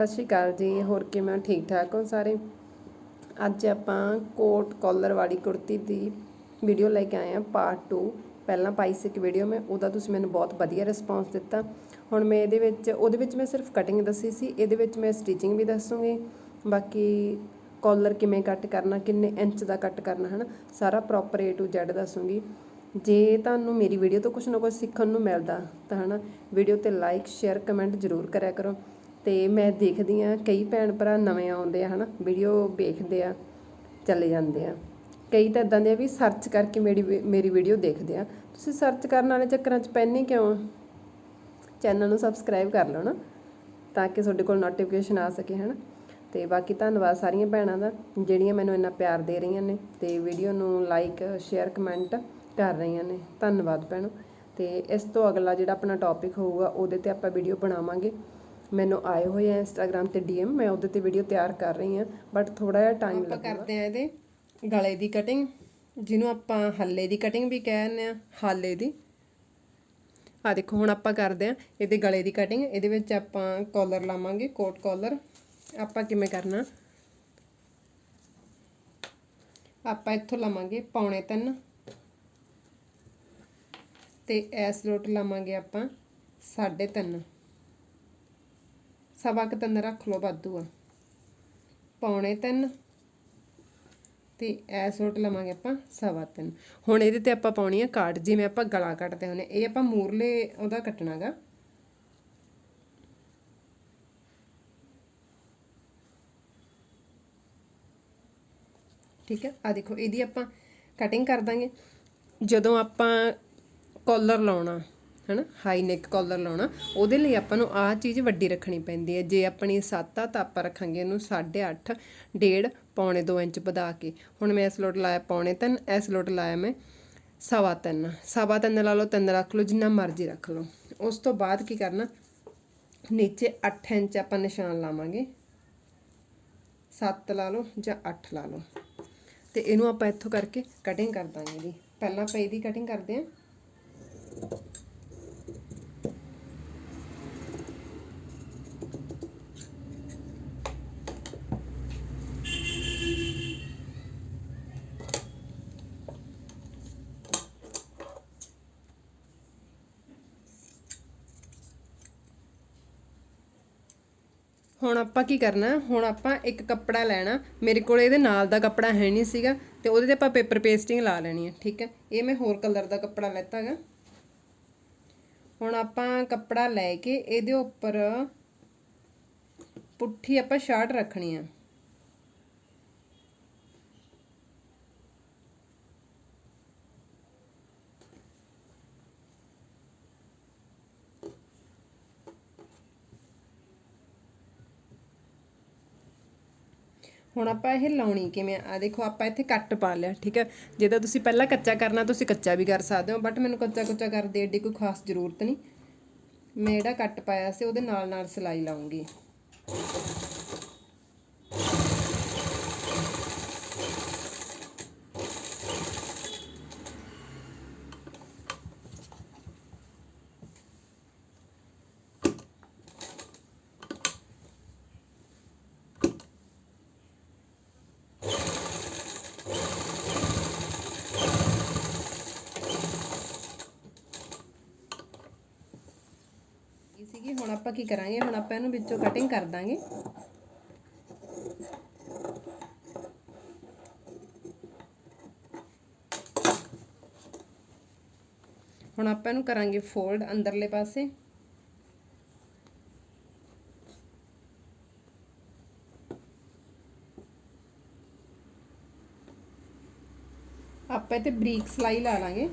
ਸਤਿ ਸ਼੍ਰੀ ਅਕਾਲ ਜੀ, ਹੋਰ ਕਿਵੇਂ ਠੀਕ ਠਾਕ ਹੋ ਸਾਰੇ? ਅੱਜ ਆਪਾਂ ਕੋਟ ਕਾਲਰ ਵਾਲੀ ਕੁੜਤੀ ਦੀ ਵੀਡੀਓ ਲੈ ਕੇ ਆਏ ਹਾਂ ਪਾਰਟ 2 ਪਹਿਲਾਂ ਪਾਈ ਸੀ ਇੱਕ ਵੀਡੀਓ ਮੈਂ, ਉਹਦਾ ਤੁਸੀਂ ਮੈਨੂੰ ਬਹੁਤ ਵਧੀਆ ਰਿਸਪੌਂਸ ਦਿੱਤਾ। ਹੁਣ ਮੈਂ ਇਹਦੇ ਵਿੱਚ, ਉਹਦੇ ਵਿੱਚ ਮੈਂ ਸਿਰਫ ਕਟਿੰਗ ਦੱਸੀ ਸੀ, ਇਹਦੇ ਵਿੱਚ ਮੈਂ ਸਟਿਚਿੰਗ ਵੀ ਦੱਸੂਗੀ। ਬਾਕੀ ਕਾਲਰ ਕਿਵੇਂ ਕੱਟ ਕਰਨਾ, ਕਿੰਨੇ ਇੰਚ ਦਾ ਕੱਟ ਕਰਨਾ ਹੈ ਨਾ ਸਾਰਾ ਪ੍ਰੋਪਰ A ਟੂ Z ਦੱਸੂਗੀ। ਜੇ ਤੁਹਾਨੂੰ ਮੇਰੀ ਵੀਡੀਓ ਤੋਂ ਕੁਝ ਨਾ ਕੁਝ ਸਿੱਖਣ ਨੂੰ ਮਿਲਦਾ, ਤਾਂ ਹਨਾ ਵੀਡੀਓ ਤੇ ਲਾਈਕ ਸ਼ੇਅਰ ਕਮੈਂਟ ਜ਼ਰੂਰ ਕਰਿਆ ਕਰੋ। ਅਤੇ ਮੈਂ ਦੇਖਦੀ ਹਾਂ, ਕਈ ਭੈਣ ਭਰਾ ਨਵੇਂ ਆਉਂਦੇ ਆ ਹੈ ਨਾ ਵੀਡੀਓ ਵੇਖਦੇ ਆ, ਚਲੇ ਜਾਂਦੇ ਆ। ਕਈ ਤਾਂ ਇੱਦਾਂ ਦੇ ਆ ਵੀ ਸਰਚ ਕਰਕੇ ਮੇਰੀ ਵੀ- ਮੇਰੀ ਵੀਡੀਓ ਦੇਖਦੇ ਆ। ਤੁਸੀਂ ਸਰਚ ਕਰਨ ਵਾਲੇ ਚੱਕਰਾਂ 'ਚ ਪੈਣੇ ਕਿਉਂ ਚੈਨਲ ਨੂੰ ਸਬਸਕ੍ਰਾਈਬ ਕਰ ਲਓ ਨਾ, ਤਾਂ ਕਿ ਤੁਹਾਡੇ ਕੋਲ ਨੋਟੀਫਿਕੇਸ਼ਨ ਆ ਸਕੇ ਹੈ ਨਾ ਤੇ ਬਾਕੀ ਧੰਨਵਾਦ ਸਾਰੀਆਂ ਭੈਣਾਂ ਦਾ, ਜਿਹੜੀਆਂ ਮੈਨੂੰ ਇੰਨਾ ਪਿਆਰ ਦੇ ਰਹੀਆਂ ਨੇ ਤੇ ਵੀਡੀਓ ਨੂੰ ਲਾਈਕ ਸ਼ੇਅਰ ਕਮੈਂਟ ਕਰ ਰਹੀਆਂ ਨੇ। ਧੰਨਵਾਦ ਭੈਣੋ। ਤੇ ਇਸ ਤੋਂ ਅਗਲਾ ਜਿਹੜਾ ਆਪਣਾ ਟੌਪਿਕ ਹੋਊਗਾ, ਉਹਦੇ ਤੇ ਆਪਾਂ ਵੀਡੀਓ ਬਣਾਵਾਂਗੇ। ਮੈਨੂੰ ਆਏ ਹੋਏ ਆ ਇੰਸਟਾਗ੍ਰam ਤੇ ਡੀਐਮ ਮੈਂ ਉਹਦੇ ਤੇ ਵੀਡੀਓ ਤਿਆਰ ਕਰ ਰਹੀ ਹਾਂ ਬਟ ਥੋੜਾ ਜਿਹਾ ਟਾਈਮ ਲੱਗੂਗਾ। ਆਪਾਂ ਕਰਦੇ ਆ ਇਹਦੇ ਗਲੇ ਦੀ ਕਟਿੰਗ ਜਿਹਨੂੰ ਆਪਾਂ ਹੱਲੇ ਦੀ ਕਟਿੰਗ ਵੀ ਕਹਿੰਦੇ ਆ ਹਾਲੇ ਦੀ। ਆ ਦੇਖੋ ਹੁਣ ਆਪਾਂ ਕਰਦੇ ਆ ਇਹਦੇ ਗਲੇ ਦੀ ਕਟਿੰਗ ਇਹਦੇ ਵਿੱਚ ਆਪਾਂ ਕਾਲਰ ਲਾਵਾਂਗੇ ਕੋਟ ਕਾਲਰ ਆਪਾਂ ਕਿਵੇਂ ਕਰਨਾ? ਆਪਾਂ ਇੱਥੋਂ ਲਵਾਂਗੇ ਪੌਣੇ ਤਿੰਨ। ਤੇ ਐਸ ਲੋਟ ਲਵਾਂਗੇ ਆਪਾਂ ਸਾਢੇ ਤਿੰਨ। ਸਵਾ ਕੁ ਤਿੰਨ ਰੱਖ ਲਓ ਵਾਧੂ ਆ। ਪੌਣੇ ਤਿੰਨ ਤੇ ਐਸ ਸੋਟ ਲਵਾਂਗੇ ਆਪਾਂ ਸਵਾ ਤਿੰਨ। ਹੁਣ ਇਹਦੇ ਤੇ ਆਪਾਂ ਪਾਉਣੀ ਆ ਕਾਟ ਜਿਵੇਂ ਆਪਾਂ ਗਲਾ ਕੱਟਦੇ ਹੁੰਦੇ ਇਹ ਆਪਾਂ ਮੂਰਲੇ ਉਹਦਾ ਕੱਟਣਾਗਾ। ਠੀਕ ਹੈ ਆ ਦੇਖੋ, ਇਹਦੀ ਆਪਾਂ ਕਟਿੰਗ ਕਰ ਦਾਂਗੇ। ਜਦੋਂ ਆਪਾਂ ਕਾਲਰ ਲਾਉਣਾ ਹਨਾ? ਹਾਈ ਨੈਕ ਕਾਲਰ ਲਾਉਣਾ। ਉਹਦੇ ਲਈ ਆਪਾਂ ਨੂੰ ਆਹ ਚੀਜ਼ ਵੱਡੀ ਰੱਖਣੀ ਪੈਂਦੀ ਹੈ। ਜੇ ਆਪਣੀ 7 ਆ ਤਾਂ ਆਪਾਂ ਰੱਖਾਂਗੇ ਇਹਨੂੰ 8.5 ਡੇਢ, ਪੌਣੇ 2 ਇੰਚ ਵਧਾ ਕੇ। ਹੁਣ ਮੈਂ ਇਸ ਲੋਟ ਲਾਇਆ ਪੌਣੇ 3 ਇਸ ਲੋਟ ਲਾਇਆ ਮੈਂ ਸਵਾ 3 ਸਵਾ 3 ਲਾ ਲਓ 3 ਰੱਖ ਲਓ, ਜਿੰਨਾ ਮਰਜ਼ੀ ਰੱਖ ਲਓ। ਉਸ ਤੋਂ ਬਾਅਦ ਕੀ ਕਰਨਾ? ਨੀਚੇ 8 ਇੰਚ ਆਪਾਂ ਨਿਸ਼ਾਨ ਲਾਵਾਂਗੇ। 7 ਲਾ ਲਓ ਜਾਂ 8 ਲਾ ਲਓ। ਤੇ ਇਹਨੂੰ ਆਪਾਂ ਇੱਥੋਂ ਕਰਕੇ ਕਟਿੰਗ ਕਰ ਦਾਂਗੇ ਜੀ। ਪਹਿਲਾਂ ਆਪਾਂ ਇਹਦੀ ਕਟਿੰਗ ਕਰਦੇ ਹਾਂ। ਹੁਣ ਆਪਾਂ ਕੀ ਕਰਨਾ? ਹੁਣ ਆਪਾਂ ਇੱਕ ਕੱਪੜਾ ਲੈਣਾ। ਮੇਰੇ ਕੋਲ ਇਹਦੇ ਨਾਲ ਦਾ ਕੱਪੜਾ ਹੈ ਨਹੀਂ ਸੀਗਾ ਤੇ ਉਹਦੇ ਤੇ ਆਪਾਂ ਪੇਪਰ ਪੇਸਟਿੰਗ ਲਾ ਲੈਣੀ ਹੈ, ਠੀਕ ਹੈ? ਇਹ ਮੈਂ ਹੋਰ ਕਲਰ ਦਾ ਕੱਪੜਾ ਲੈਤਾ ਹੈਗਾ ਹੁਣ ਆਪਾਂ ਕੱਪੜਾ ਲੈ ਕੇ ਇਹਦੇ ਉੱਪਰ ਪੁੱਠੀ ਆਪਾਂ ਸ਼ਾਰਟ ਰੱਖਣੀ ਆ ਹੁਣ ਆਪਾਂ ਇਹ ਲਾਉਣੀ ਕਿਵੇਂ ਆ? ਦੇਖੋ, ਆਪਾਂ ਇੱਥੇ ਕੱਟ ਪਾ ਲਿਆ, ਠੀਕ ਹੈ? ਜੇ ਤਾਂ ਤੁਸੀਂ ਪਹਿਲਾਂ ਕੱਚਾ ਕਰਨਾ, ਤੁਸੀਂ ਕੱਚਾ ਵੀ ਕਰ ਸਕਦੇ ਹੋ ਬਟ ਮੈਨੂੰ ਕੱਚਾ ਕੁੱਚਾ ਕਰਦੇ ਏਡੀ ਕੋਈ ਖਾਸ ਜ਼ਰੂਰਤ ਨਹੀਂ। ਮੈਂ ਜਿਹੜਾ ਕੱਟ ਪਾਇਆ ਸੀ, ਉਹਦੇ ਨਾਲ ਨਾਲ ਸਿਲਾਈ ਲਾਉਂਗੀ ਇਹ ਸੀਗੀ ਹੁਣ ਆਪਾਂ ਕੀ ਕਰਾਂਗੇ? ਹੁਣ ਆਪਾਂ ਇਹਨੂੰ ਵਿੱਚੋਂ ਕਟਿੰਗ ਕਰ ਦਾਂਗੇ। ਹੁਣ ਆਪਾਂ ਇਹਨੂੰ ਕਰਾਂਗੇ ਫੋਲਡ ਅੰਦਰਲੇ ਪਾਸੇ। ਆਪਾਂ ਇੱਥੇ ਬਰੀਕ ਸਲਾਈ ਲਾ ਲਾਂਗੇ।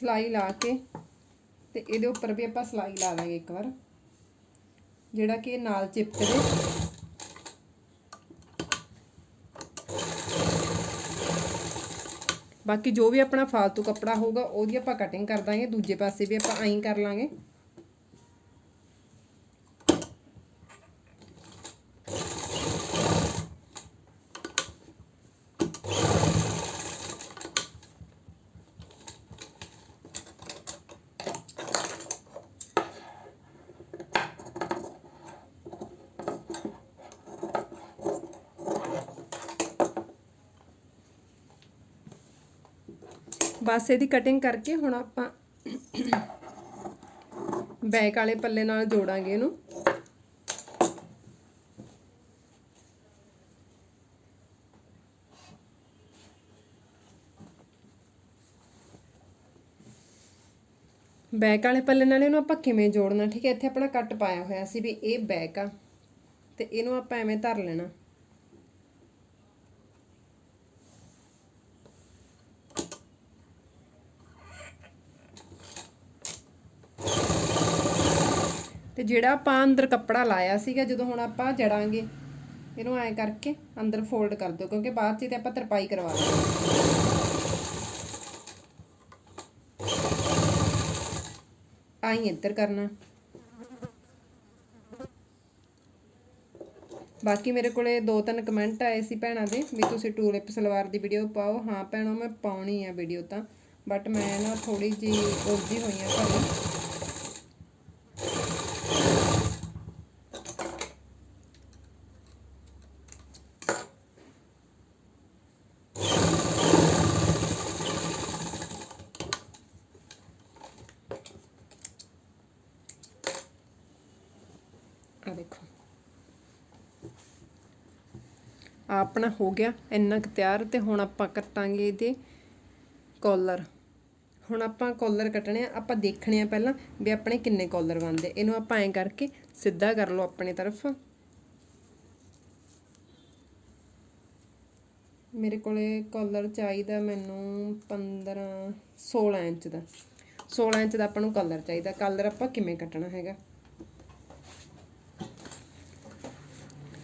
ਸਲਾਈ ਲਾ ਕੇ ਤੇ ਇਹਦੇ ਉੱਪਰ ਵੀ ਆਪਾਂ ਸਲਾਈ ਲਾ ਲਾਂਗੇ ਇੱਕ ਵਾਰ, ਜਿਹੜਾ ਕਿ ਨਾਲ ਚਿਪਕ ਬਾਕੀ ਜੋ ਵੀ ਆਪਣਾ ਫਾਲਤੂ ਕੱਪੜਾ ਹੋਊਗਾ ਉਹਦੀ ਆਪਾਂ ਕਟਿੰਗ ਕਰ ਦਾਂਗੇ, ਦੂਜੇ ਪਾਸੇ ਵੀ ਆਪਾਂ ਐਂ ਕਰ ਲਾਂਗੇ। ਬਸ ਇਹਦੀ ਕਟਿੰਗ ਕਰਕੇ ਹੁਣ ਆਪਾਂ ਬੈਕ ਵਾਲੇ ਪੱਲੇ ਨਾਲ ਜੋੜਾਂਗੇ ਇਹਨੂੰ। ਬੈਕ ਵਾਲੇ ਪੱਲੇ ਨਾਲ ਇਹਨੂੰ ਆਪਾਂ ਕਿਵੇਂ ਜੋੜਨਾ, ਠੀਕ ਹੈ? ਇੱਥੇ ਆਪਣਾ ਕੱਟ ਪਾਇਆ ਹੋਇਆ ਸੀ ਵੀ ਇਹ ਬੈਕ ਆ ਤੇ ਇਹਨੂੰ ਆਪਾਂ ਐਵੇਂ ਧਰ ਲੈਣਾ। ਤੇ ਜਿਹੜਾ ਆਪਾਂ ਅੰਦਰ ਕੱਪੜਾ ਲਾਇਆ ਸੀਗਾ, ਜਦੋਂ ਹੁਣ ਆਪਾਂ ਜੜਾਂਗੇ, ਇਹਨੂੰ ਐਂ ਕਰਕੇ ਅੰਦਰ ਫੋਲਡ ਕਰ ਦਿਓ, ਕਿਉਂਕਿ ਬਾਅਦ ਚ ਤੇ ਆਪਾਂ ਤਰਪਾਈ ਕਰਵਾ ਲਾਂਗੇ ਆਈ ਇੱਧਰ ਕਰਨਾ। ਬਾਕੀ ਮੇਰੇ ਕੋਲੇ ਦੋ ਤਿੰਨ ਕਮੈਂਟ ਆਏ ਸੀ ਭੈਣਾਂ ਦੇ, ਵੀ ਤੁਸੀਂ ਟੂਲਿਪ ਸਲਵਾਰ ਦੀ ਵੀਡੀਓ ਪਾਓ। ਹਾਂ ਭੈਣੋ, ਮੈਂ ਪਾਉਣੀ ਆ ਵੀਡੀਓ ਤਾਂ ਬਟ ਮੈਂ ਨਾ ਥੋੜੀ ਜੀ ਉਲਝੀ ਹੋਈ ਆ ਘਰੇ ਆ ਦੇਖੋ। ਆਪਣਾ ਹੋ ਗਿਆ, ਇੰਨਾ ਕੁ ਤਿਆਰ ਤੇ ਹੁਣ ਆਪਾਂ ਕੱਟਾਂਗੇ ਇਹਦੇ ਕਾਲਰ ਹੁਣ ਆਪਾਂ ਕਾਲਰ ਕੱਟਣੇ ਆ, ਆਪਾਂ ਦੇਖਣੇ ਆ ਪਹਿਲਾਂ ਵੀ ਆਪਣੇ ਕਿੰਨੇ ਕਾਲਰ ਬਣਦੇ। ਇਹਨੂੰ ਆਪਾਂ ਐਂ ਕਰਕੇ ਸਿੱਧਾ ਕਰ ਲਓ ਆਪਣੀ ਤਰਫ। ਮੇਰੇ ਕੋਲੇ ਕਾਲਰ ਚਾਹੀਦਾ ਮੈਨੂੰ 15 16 ਇੰਚ ਦਾ। 16 ਇੰਚ ਦਾ ਆਪਾਂ ਨੂੰ ਕਲਰ ਚਾਹੀਦਾ। ਕਾਲਰ ਆਪਾਂ ਕਿਵੇਂ ਕੱਟਣਾ ਹੈਗਾ?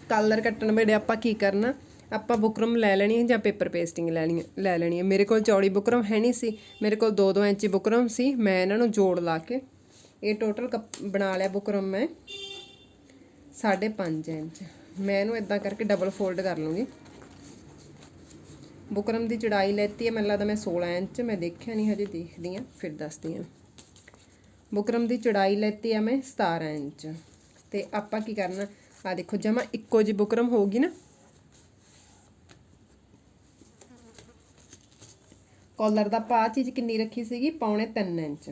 ਕਲਰ ਕੱਟਣ ਵੇਲੇ ਆਪਾਂ ਕੀ ਕਰਨਾ? ਆਪਾਂ ਬੁਕਰਮ ਲੈ ਲੈਣੀ ਹੈ ਜਾਂ ਪੇਪਰ ਪੇਸਟਿੰਗ ਲੈਣੀ ਲੈ ਲੈਣੀ ਹੈ। ਮੇਰੇ ਕੋਲ ਚੌੜੀ ਬੁਕਰਮ ਹੈ ਨਹੀਂ ਸੀ। ਮੇਰੇ ਕੋਲ 2-2 ਇੰਚੀ ਬੁਕਰਮ ਸੀ। ਮੈਂ ਇਹਨਾਂ ਨੂੰ ਜੋੜ ਲਾ ਕੇ ਇਹ ਟੋਟਲ ਬਣਾ ਲਿਆ ਬੁਕਰਮ ਮੈਂ। 5.5 ਇੰਚ। ਮੈਂ ਇਹਨੂੰ ਇਦਾਂ ਕਰਕੇ ਡਬਲ ਫੋਲਡ ਕਰ ਲੂੰਗੀ। ਬੁਕਰਮ ਦੀ ਚੜਾਈ ਲੈਤੀ ਹੈ। ਮੈਨੂੰ ਲੱਗਦਾ ਮੈਂ 16 ਇੰਚ, ਮੈਂ ਦੇਖਿਆ ਨਹੀਂ ਹਜੇ, ਦੇਖਦੀ ਆ ਫਿਰ ਦੱਸਦੀ ਆ ਬੁਕਰਮ ਦੀ ਚੜਾਈ ਲੈਤੀ ਆ ਮੈਂ 17 ਇੰਚ। ਤੇ ਆਪਾਂ ਕੀ ਕਰਨਾ? ਆ ਦੇਖੋ, ਜਮਾ ਇੱਕੋ ਜੀ ਬੁਕਰਮ ਹੋਊਗੀ ਨਾ। ਕਾਲਰ ਦਾ ਪਾ ਚੀਜ਼ ਕਿੰਨੀ ਰੱਖੀ ਸੀਗੀ? ਪੌਣੇ 3 ਇੰਚ।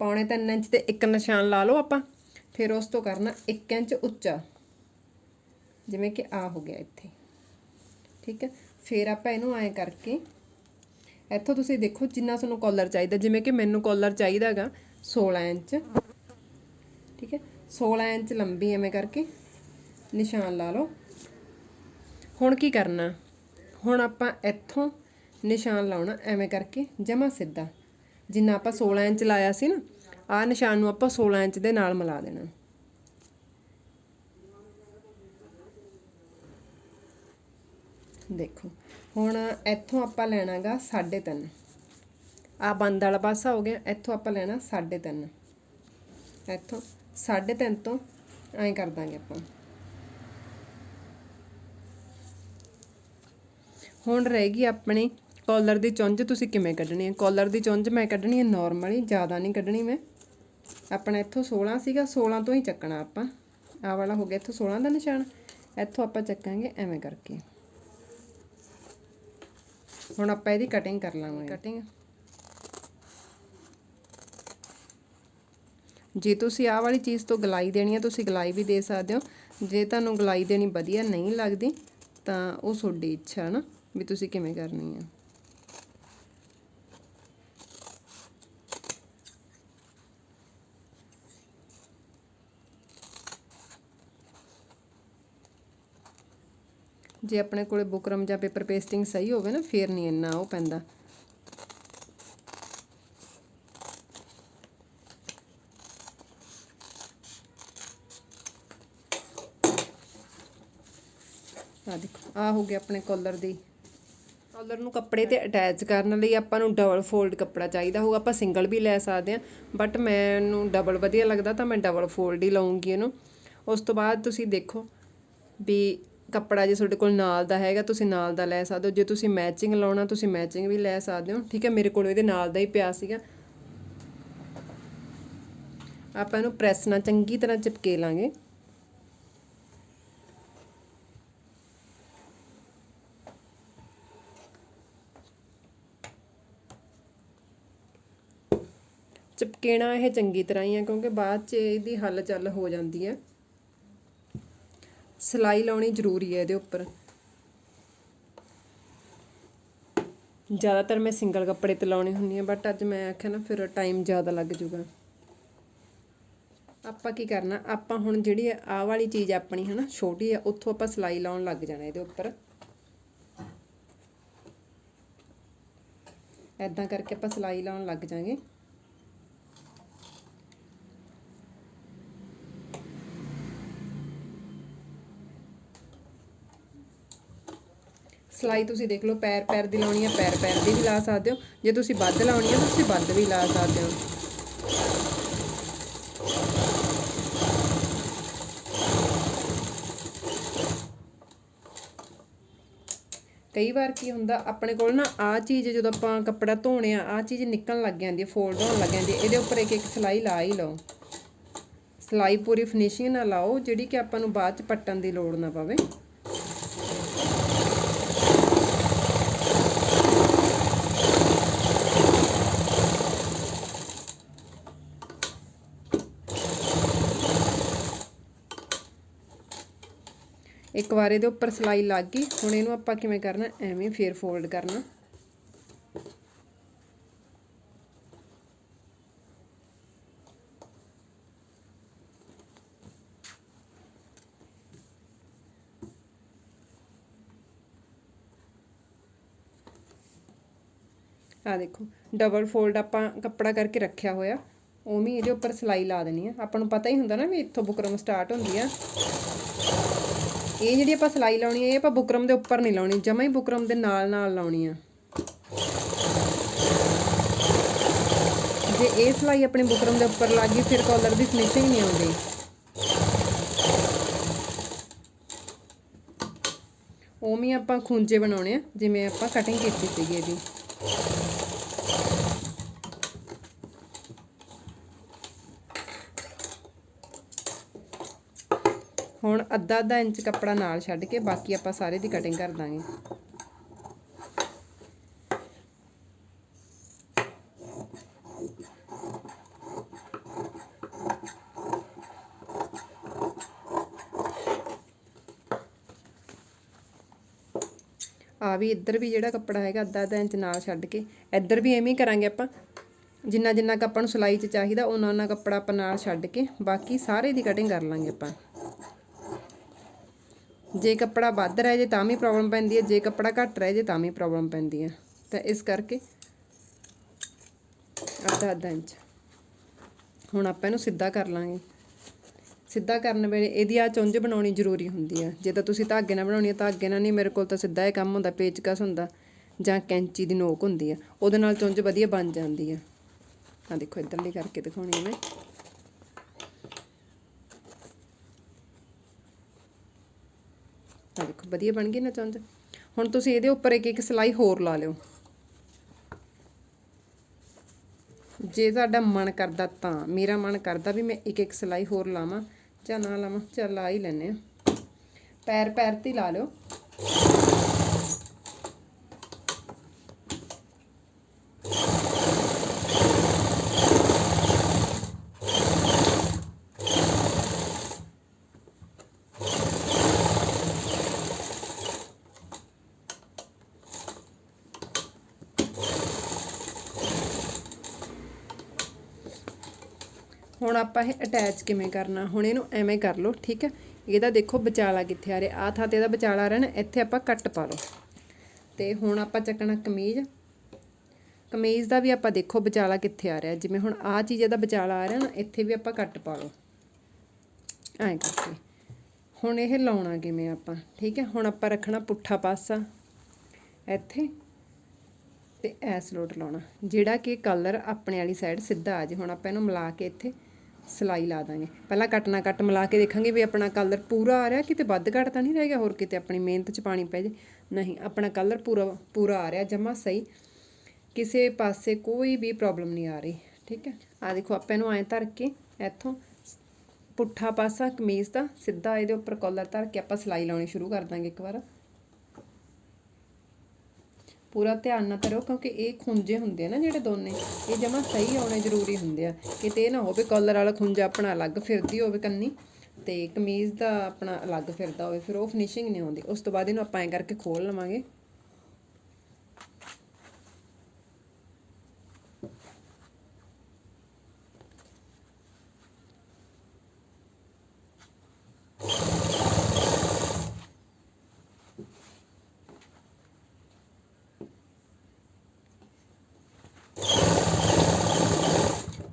ਪੌਣੇ 3 ਇੰਚ ਤੇ ਇੱਕ ਨਿਸ਼ਾਨ ਲਾ ਲਓ ਆਪਾਂ, ਫਿਰ ਉਸ ਤੋਂ ਕਰਨਾ 1 ਇੰਚ ਉੱਚਾ। ਜਿਵੇਂ ਕਿ ਆ ਹੋ ਗਿਆ ਇੱਥੇ। ਠੀਕ ਹੈ? ਫਿਰ ਆਪਾਂ ਇਹਨੂੰ ਐਂ ਕਰਕੇ, ਇੱਥੋਂ ਤੁਸੀਂ ਦੇਖੋ ਜਿੰਨਾ ਤੁਹਾਨੂੰ ਕਾਲਰ ਚਾਹੀਦਾ। ਜਿਵੇਂ ਕਿ ਮੈਨੂੰ ਕਾਲਰ ਚਾਹੀਦਾਗਾ 16 ਇੰਚ। ਠੀਕ ਹੈ? 16 ਇੰਚ ਲੰਬੀ ਐਵੇਂ ਕਰਕੇ। ਨਿਸ਼ਾਨ ਲਾ ਲਓ। ਹੁਣ ਕੀ ਕਰਨਾ? ਹੁਣ ਆਪਾਂ ਇੱਥੋਂ ਨਿਸ਼ਾਨ ਲਾਉਣਾ, ਐਵੇਂ ਕਰਕੇ ਜਮਾ ਸਿੱਧਾ। ਜਿੰਨਾ ਆਪਾਂ 16 ਇੰਚ ਲਾਇਆ ਸੀ ਨਾ ਆਹ ਨਿਸ਼ਾਨ ਨੂੰ ਆਪਾਂ 16 ਇੰਚ ਦੇ ਨਾਲ ਮਿਲਾ ਦੇਣਾ। ਦੇਖੋ, ਹੁਣ ਇੱਥੋਂ ਆਪਾਂ ਲੈਣਾਗਾ 3.5 ਆ ਬੰਦ ਵਾਲਾ ਪਾਸਾ ਹੋ ਗਿਆ, ਇੱਥੋਂ ਆਪਾਂ ਲੈਣਾ 3.5 ਇੱਥੋਂ 3.5 ਤੋਂ ਐਂ ਕਰ ਦਾਂਗੇ ਆਪਾਂ। ਹੁਣ ਰਹੇਗੀ ਆਪਣੀ ਕਾਲਰ ਦੀ ਚੁੰਝ ਤੁਸੀਂ ਕਿਵੇਂ ਕੱਢਣੀ ਹੈ? ਕਾਲਰ ਦੀ ਚੁੰਝ ਮੈਂ ਕੱਢਣੀ ਹੈ ਨਾਰਮਲੀ ਜ਼ਿਆਦਾ ਨਹੀਂ ਕੱਢਣੀ ਮੈਂ। ਆਪਣਾ ਇੱਥੋਂ 16 ਸੀਗਾ 16 ਤੋਂ ਹੀ ਚੱਕਣਾ ਆਪਾਂ। ਆਹ ਵਾਲਾ ਹੋ ਗਿਆ ਇੱਥੋਂ 16 ਦਾ ਨਿਸ਼ਾਨ। ਇੱਥੋਂ ਆਪਾਂ ਚੱਕਾਂਗੇ ਐਵੇਂ ਕਰਕੇ। ਹੁਣ ਆਪਾਂ ਇਹਦੀ ਕਟਿੰਗ ਕਰ ਲਾਂਗੇ। ਕਟਿੰਗ ਜੇ ਤੁਸੀਂ ਆਹ ਵਾਲੀ ਚੀਜ਼ ਤੋਂ ਗਲਾਈ ਦੇਣੀ ਹੈ ਤੁਸੀਂ ਗਲਾਈ ਵੀ ਦੇ ਸਕਦੇ ਹੋ। ਜੇ ਤੁਹਾਨੂੰ ਗਲਾਈ ਦੇਣੀ ਵਧੀਆ ਨਹੀਂ ਲੱਗਦੀ ਤਾਂ ਉਹ ਤੁਹਾਡੀ ਇੱਛਾ ਹੈ ਨਾ। ਵੀ ਤੁਸੀਂ ਕਿਵੇਂ ਕਰਨੀ ਆ? ਜੇ ਆਪਣੇ ਕੋਲੇ ਬੁਕਰਮ ਜਾਂ ਪੇਪਰ ਪੇਸਟਿੰਗ ਸਹੀ ਹੋਵੇ ਨਾ, ਫੇਰ ਨਹੀਂ ਇੰਨਾ ਉਹ ਪੈਂਦਾ। ਆ ਦੇਖੋ ਆ ਹੋ ਗਿਆ ਆਪਣੇ ਕਾਲਰ ਦੀ ਕਾਲਰ ਨੂੰ ਕੱਪੜੇ ਤੇ ਅਟੈਚ ਕਰਨ ਲਈ ਆਪਾਂ ਨੂੰ ਡਬਲ ਫੋਲਡ ਕੱਪੜਾ ਚਾਹੀਦਾ ਹੋਊਗਾ ਆਪਾਂ ਸਿੰਗਲ ਵੀ ਲੈ ਸਕਦੇ ਹਾਂ ਬਟ ਮੈਨੂੰ ਡਬਲ ਵਧੀਆ ਲੱਗਦਾ ਤਾਂ ਮੈਂ ਡਬਲ ਫੋਲਡ ਹੀ ਲਾਉਂਗੀ ਇਹਨੂੰ। ਉਸ ਤੋਂ ਬਾਅਦ ਤੁਸੀਂ ਦੇਖੋ ਵੀ ਕੱਪੜਾ ਜੇ ਤੁਹਾਡੇ ਕੋਲ ਨਾਲ ਦਾ ਹੈਗਾ, ਤੁਸੀਂ ਨਾਲ ਦਾ ਲੈ ਸਕਦੇ ਹੋ। ਜੇ ਤੁਸੀਂ ਮੈਚਿੰਗ ਲਾਉਣਾ, ਤੁਸੀਂ ਮੈਚਿੰਗ ਵੀ ਲੈ ਸਕਦੇ ਹੋ। ਠੀਕ ਹੈ, ਮੇਰੇ ਕੋਲ ਇਹਦੇ ਨਾਲ ਦਾ ਹੀ ਪਿਆ ਸੀਗਾ। ਆਪਾਂ ਇਹਨੂੰ ਪ੍ਰੈਸ ਨਾਲ ਚੰਗੀ ਤਰ੍ਹਾਂ ਚਿਪਕੇ ਲਾਂਗੇ। ਚਿਪਕੇਣਾ ਇਹ ਚੰਗੀ ਤਰ੍ਹਾਂ ਹੀ ਆ, ਕਿਉਂਕਿ ਬਾਅਦ ਚ ਇਹਦੀ ਹੱਲ ਚੱਲ ਹੋ ਜਾਂਦੀ ਹੈ ਸਲਾਈ ਲਾਉਣੀ ਜ਼ਰੂਰੀ ਹੈ ਇਹਦੇ ਉੱਪਰ। ਜ਼ਿਆਦਾਤਰ ਮੈਂ ਸਿੰਗਲ ਕੱਪੜੇ ਤੇ ਲਾਉਣੀ ਹੁੰਦੀ ਆ ਬਟ ਅੱਜ ਮੈਂ ਆਖਿਆ ਨਾ, ਫਿਰ ਟਾਈਮ ਜ਼ਿਆਦਾ ਲੱਗ ਜੂਗਾ। ਆਪਾਂ ਕੀ ਕਰਨਾ, ਆਪਾਂ ਹੁਣ ਜਿਹੜੀ ਆਹ ਵਾਲੀ ਚੀਜ਼ ਆਪਣੀ ਹੈ ਨਾ ਛੋਟੀ ਆ, ਉੱਥੋਂ ਆਪਾਂ ਸਲਾਈ ਲਾਉਣ ਲੱਗ ਜਾਣਾ ਇਹਦੇ ਉੱਪਰ। ਐਦਾਂ ਕਰਕੇ ਆਪਾਂ ਸਲਾਈ ਲਾਉਣ ਲੱਗ ਜਾਾਂਗੇ। ਸਲਾਈ ਤੁਸੀਂ ਦੇਖ ਲਓ, ਪੈਰ ਪੈਰ ਦੀ ਲਾਉਣੀ ਹੈ ਪੈਰ ਪੈਰ ਦੀ ਵੀ ਲਾ ਸਕਦੇ ਹੋ। ਜੇ ਤੁਸੀਂ ਵੱਧ ਲਾਉਣੀ ਆ, ਤਾਂ ਤੁਸੀਂ ਵੱਧ ਵੀ ਲਾ ਸਕਦੇ ਹੋ। ਕਈ ਵਾਰ ਕੀ ਹੁੰਦਾ, ਆਪਣੇ ਕੋਲ ਨਾ ਆ ਚੀਜ਼ ਜਦੋਂ ਆਪਾਂ ਕੱਪੜਾ ਧੋਣੇ ਆ ਆ ਚੀਜ਼ ਨਿਕਲਣ ਲੱਗ ਜਾਂਦੀ ਹੈ ਫੋਲਡ ਹੋਣ ਲੱਗ ਜਾਂਦੀ ਹੈ ਇਹਦੇ ਉੱਪਰ ਇੱਕ ਇੱਕ ਸਲਾਈ ਲਾ ਹੀ ਲਓ। ਸਲਾਈ ਪੂਰੀ ਫਿਨਿਸ਼ਿੰਗ ਨਾਲ ਲਾਓ, ਜਿਹੜੀ ਕਿ ਆਪਾਂ ਨੂੰ ਬਾਅਦ ਚ ਪੱਟਣ ਦੀ ਲੋੜ ਨਾ ਪਵੇ। ਇੱਕ ਵਾਰ ਇਹਦੇ ਉੱਪਰ ਸਲਾਈ ਲੱਗ ਗਈ। ਹੁਣ ਇਹਨੂੰ ਆਪਾਂ ਕਿਵੇਂ ਕਰਨਾ? ਐਵੇਂ ਫੇਰ ਫੋਲਡ ਕਰਨਾ। ਆ ਦੇਖੋ ਡਬਲ ਫੋਲਡ ਆਪਾਂ ਕੱਪੜਾ ਕਰਕੇ ਰੱਖਿਆ ਹੋਇਆ। ਉਵੇਂ ਇਹਦੇ ਉੱਪਰ ਸਲਾਈ ਲਾ ਦੇਣੀ ਆ। ਆਪਾਂ ਨੂੰ ਪਤਾ ਹੀ ਹੁੰਦਾ ਨਾ ਵੀ ਇੱਥੋਂ ਬੁਕਰਮ ਸਟਾਰਟ ਹੁੰਦੀ ਆ। ਇਹ ਜਿਹੜੀ ਆਪਾਂ ਸਲਾਈ ਲਾਉਣੀ ਹੈ, ਇਹ ਆਪਾਂ ਬੁਕਰਮ ਦੇ ਉੱਪਰ ਨਹੀਂ ਲਾਉਣੀ, ਜਮਾ ਹੀ ਬੁਕਰਮ ਦੇ ਨਾਲ ਨਾਲ ਲਾਉਣੀ ਆ। ਜੇ ਇਹ ਸਲਾਈ ਆਪਣੇ ਬੁਕਰਮ ਦੇ ਉੱਪਰ ਲੱਗ ਗਈ, ਫਿਰ ਕਾਲਰ ਦੀ ਫਿਨਿਸ਼ਿੰਗ ਨਹੀਂ ਆਉਂਦੀ। ਉਵੇਂ ਆਪਾਂ ਖੁੰਝੇ ਬਣਾਉਣੇ ਆ, ਜਿਵੇਂ ਆਪਾਂ ਕਟਿੰਗ ਕੀਤੀ ਸੀਗੀ ਇਹਦੀ ਹੁਣ ਅੱਧਾ ਅੱਧਾ ਇੰਚ ਕੱਪੜਾ ਨਾਲ ਛੱਡ ਕੇ ਬਾਕੀ ਆਪਾਂ ਸਾਰੇ ਦੀ ਕਟਿੰਗ ਕਰ ਦਾਂਗੇ। ਆ ਵੀ ਇੱਧਰ ਵੀ ਜਿਹੜਾ ਕੱਪੜਾ ਹੈਗਾ ਅੱਧਾ ਅੱਧਾ ਇੰਚ ਨਾਲ ਛੱਡ ਕੇ, ਇੱਧਰ ਵੀ ਐਵੇਂ ਹੀ ਕਰਾਂਗੇ ਆਪਾਂ। ਜਿੰਨਾ ਜਿੰਨਾ ਕ ਆਪਾਂ ਨੂੰ ਸਿਲਾਈ 'ਚ ਚਾਹੀਦਾ, ਉਹਨਾਂ ਉਹਨਾਂ ਕੱਪੜਾ ਆਪਾਂ ਨਾਲ ਛੱਡ ਕੇ ਬਾਕੀ ਸਾਰੇ ਦੀ ਕਟਿੰਗ ਕਰ ਲਾਂਗੇ ਆਪਾਂ। ਜੇ ਕੱਪੜਾ ਵੱਧ ਰਹਿ ਜੇ ਤਾਂ ਵੀ ਪ੍ਰੋਬਲਮ ਪੈਂਦੀ ਹੈ, ਜੇ ਕੱਪੜਾ ਘੱਟ ਰਹਿ ਜੇ ਤਾਂ ਵੀ ਪ੍ਰੋਬਲਮ ਪੈਂਦੀ ਹੈ। ਤਾਂ ਇਸ ਕਰਕੇ ਅੱਧਾ ਅੱਧਾ ਇੰਚ। ਹੁਣ ਆਪਾਂ ਇਹਨੂੰ ਸਿੱਧਾ ਕਰ ਲਾਂਗੇ। ਸਿੱਧਾ ਕਰਨ ਵੇਲੇ ਇਹਦੀ ਆ ਚੁੰਝ ਬਣਾਉਣੀ ਜ਼ਰੂਰੀ ਹੁੰਦੀ ਆ। ਜੇ ਤਾਂ ਤੁਸੀਂ ਧਾਗੇ ਨਾਲ ਬਣਾਉਣੀ ਆ, ਧਾਗੇ ਨਾਲ ਨਹੀਂ, ਮੇਰੇ ਕੋਲ ਤਾਂ ਸਿੱਧਾ ਇਹ ਕੰਮ ਹੁੰਦਾ, ਪੇਚਕਸ ਹੁੰਦਾ, ਜਾਂ ਕੈਂਚੀ ਦੀ ਨੋਕ ਹੁੰਦੀ ਆ। ਉਹਦੇ ਨਾਲ ਚੁੰਝ ਵਧੀਆ ਬਣ ਜਾਂਦੀ ਆ। ਆ ਦੇਖੋ, ਇੱਧਰਲੀ ਕਰਕੇ ਦਿਖਾਉਣੀ ਮੈਂ। ਆ ਦੇਖੋ, ਵਧੀਆ ਬਣ ਗਈ ਨਾ ਚੁੰਝ ਹੁਣ ਤੁਸੀਂ ਇਹਦੇ ਉੱਪਰ ਇੱਕ ਇੱਕ ਸਲਾਈ ਹੋਰ ਲਾ ਲਿਓ। ਜੇ ਤੁਹਾਡਾ ਮਨ ਕਰਦਾ ਤਾਂ, ਮੇਰਾ ਮਨ ਕਰਦਾ ਵੀ ਮੈਂ ਇੱਕ ਇੱਕ ਸਲਾਈ ਹੋਰ ਲਾਵਾਂ, ਜਾਂ ਨਾ ਲਾਵਾਂ, ਚੱਲ ਲਾ ਹੀ ਲੈਨੇ ਆ ਪੈਰ ਪੈਰ ਤੇ ਲਾ ਲਿਓ। ਹੁਣ ਆਪਾਂ ਇਹ ਅਟੈਚ ਕਿਵੇਂ ਕਰਨਾ? ਹੁਣ ਇਹਨੂੰ ਐਵੇਂ ਕਰ ਲਓ, ਠੀਕ ਹੈ? ਇਹਦਾ ਦੇਖੋ ਵਿਚਾਲਾ ਕਿੱਥੇ ਆ ਰਿਹਾ। ਆ ਥਾਂ ਤੇ ਇਹਦਾ ਵਿਚਾਲਾ ਆ ਰਿਹਾ ਨਾ ਇੱਥੇ ਆਪਾਂ ਕੱਟ ਪਾ ਲਓ। ਤੇ ਹੁਣ ਆਪਾਂ ਚੱਕਣਾ ਕਮੀਜ਼। ਕਮੀਜ਼ ਦਾ ਵੀ ਆਪਾਂ ਦੇਖੋ ਵਿਚਾਲਾ ਕਿੱਥੇ ਆ ਰਿਹਾ। ਜਿਵੇਂ ਹੁਣ ਆ ਚੀਜ਼ ਇਹਦਾ ਵਿਚਾਲਾ ਆ ਰਿਹਾ ਨਾ, ਇੱਥੇ ਵੀ ਆਪਾਂ ਕੱਟ ਪਾ ਲਓ। ਐਂ ਕਰਕੇ। ਹੁਣ ਇਹ ਲਾਉਣਾ ਕਿਵੇਂ ਆਪਾਂ? ਠੀਕ ਹੈ? ਹੁਣ ਆਪਾਂ ਰੱਖਣਾ ਪੁੱਠਾ ਪਾਸਾ। ਇੱਥੇ। ਤੇ ਐਸ ਲੋਟ ਲਾਉਣਾ। ਜਿਹੜਾ ਕਿ ਕਲਰ ਆਪਣੇ ਵਾਲੀ ਸਾਈਡ ਸਿੱਧਾ ਆ ਜੇ ਹੁਣ ਆਪਾਂ ਇਹਨੂੰ ਮਿਲਾ ਕੇ ਇੱਥੇ ਸਲਾਈ ਲਾ ਦਾਂਗੇ। ਪਹਿਲਾਂ ਕੱਟ ਨਾ ਕੱਟ ਮਿਲਾ ਕੇ ਦੇਖਾਂਗੇ ਵੀ ਆਪਣਾ ਕਲਰ ਪੂਰਾ ਆ ਰਿਹਾ ਕਿਤੇ ਵੱਧ ਘੱਟ ਤਾਂ ਨਹੀਂ ਰਹਿ ਗਿਆ? ਹੋਰ ਕਿਤੇ ਆਪਣੀ ਮਿਹਨਤ 'ਚ ਪਾਣੀ ਪੈ ਜੇ। ਨਹੀਂ, ਆਪਣਾ ਕਲਰ ਪੂਰਾ ਪੂਰਾ ਆ ਰਿਹਾ, ਜਮਾ ਸਹੀ। ਕਿਸੇ ਪਾਸੇ ਕੋਈ ਵੀ ਪ੍ਰੋਬਲਮ ਨਹੀਂ ਆ ਰਹੀ, ਠੀਕ ਹੈ? ਆ ਦੇਖੋ, ਆਪਾਂ ਇਹਨੂੰ ਐਂ ਧਰ ਕੇ ਇੱਥੋਂ ਪੁੱਠਾ ਪਾਸਾ ਕਮੀਜ਼ ਦਾ ਸਿੱਧਾ ਇਹਦੇ ਉੱਪਰ ਕਾਲਰ ਧਰ ਕੇ ਆਪਾਂ ਸਲਾਈ ਲਾਉਣੀ ਸ਼ੁਰੂ ਕਰ ਦਾਂਗੇ ਇੱਕ ਵਾਰ। ਪੂਰਾ ਧਿਆਨ ਨਾਲ ਕਰੋ, ਕਿਉਂਕਿ ਇਹ ਖੁੰਝੇ ਹੁੰਦੇ ਆ ਨਾ ਜਿਹੜੇ ਦੋਨੇ, ਇਹ ਜਮਾ ਸਹੀ ਆਉਣੇ ਜ਼ਰੂਰੀ ਹੁੰਦੇ ਆ। ਕਿਤੇ ਇਹ ਨਾ ਹੋਵੇ ਕਾਲਰ ਵਾਲਾ ਖੁੰਝਾ ਆਪਣਾ ਅਲੱਗ ਫਿਰਦੀ ਹੋਵੇ ਕੰਨੀ, ਤੇ ਕਮੀਜ਼ ਦਾ ਆਪਣਾ ਅਲੱਗ ਫਿਰਦਾ ਹੋਵੇ, ਫਿਰ ਉਹ ਫਿਨਿਸ਼ਿੰਗ ਨਹੀਂ ਆਉਂਦੀ। ਉਸ ਤੋਂ ਬਾਅਦ ਇਹਨੂੰ ਆਪਾਂ ਐਂ ਕਰਕੇ ਖੋਲ ਲਵਾਂਗੇ।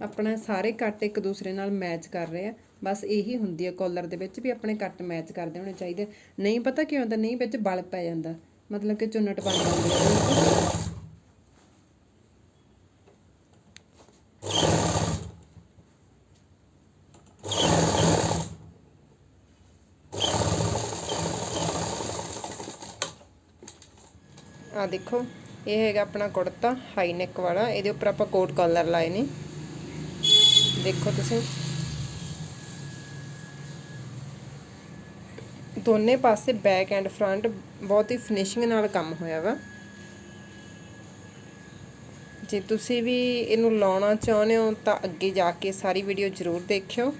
ਆਪਣਾ ਸਾਰੇ ਕੱਟ ਇੱਕ ਦੂਸਰੇ ਨਾਲ ਮੈਚ ਕਰ ਰਹੇ ਆ। ਬਸ ਇਹੀ ਹੁੰਦੀ ਹੈ ਕਾਲਰ ਦੇ ਵਿੱਚ ਵੀ ਆਪਣੇ ਕੱਟ ਮੈਚ ਕਰਦੇ ਹੋਣੇ ਚਾਹੀਦੇ। ਨਹੀਂ ਪਤਾ ਕਿਉਂ ਹੁੰਦਾ ਨਹੀਂ ਵਿੱਚ ਬਲ ਪੈ ਜਾਂਦਾ। ਮਤਲਬ ਕਿ ਚੁੰਨਟ ਬਣ ਜਾਂਦੀ ਹੈ ਆ ਦੇਖੋ, ਇਹ ਹੈਗਾ ਆਪਣਾ ਕੁੜਤਾ ਹਾਈ ਨੈਕ ਵਾਲਾ। ਇਹਦੇ ਉੱਪਰ ਆਪਾਂ ਕੋਟ ਕਾਲਰ ਲਾਏ ਨੇ। ਦੇਖੋ ਤੁਸੀਂ। ਦੋਨੇ ਪਾਸੇ ਬੈਕ ਐਂਡ ਫਰੰਟ ਬਹੁਤ ਹੀ ਫਿਨਿਸ਼ਿੰਗ ਨਾਲ ਕੰਮ ਹੋਇਆ ਵਾ। ਜੇ ਤੁਸੀਂ ਵੀ ਇਹਨੂੰ ਲਾਉਣਾ ਚਾਹੁੰਦੇ ਹੋ ਤਾਂ ਅੱਗੇ ਜਾ ਕੇ ਸਾਰੀ ਵੀਡੀਓ ਜ਼ਰੂਰ ਦੇਖਿਓ।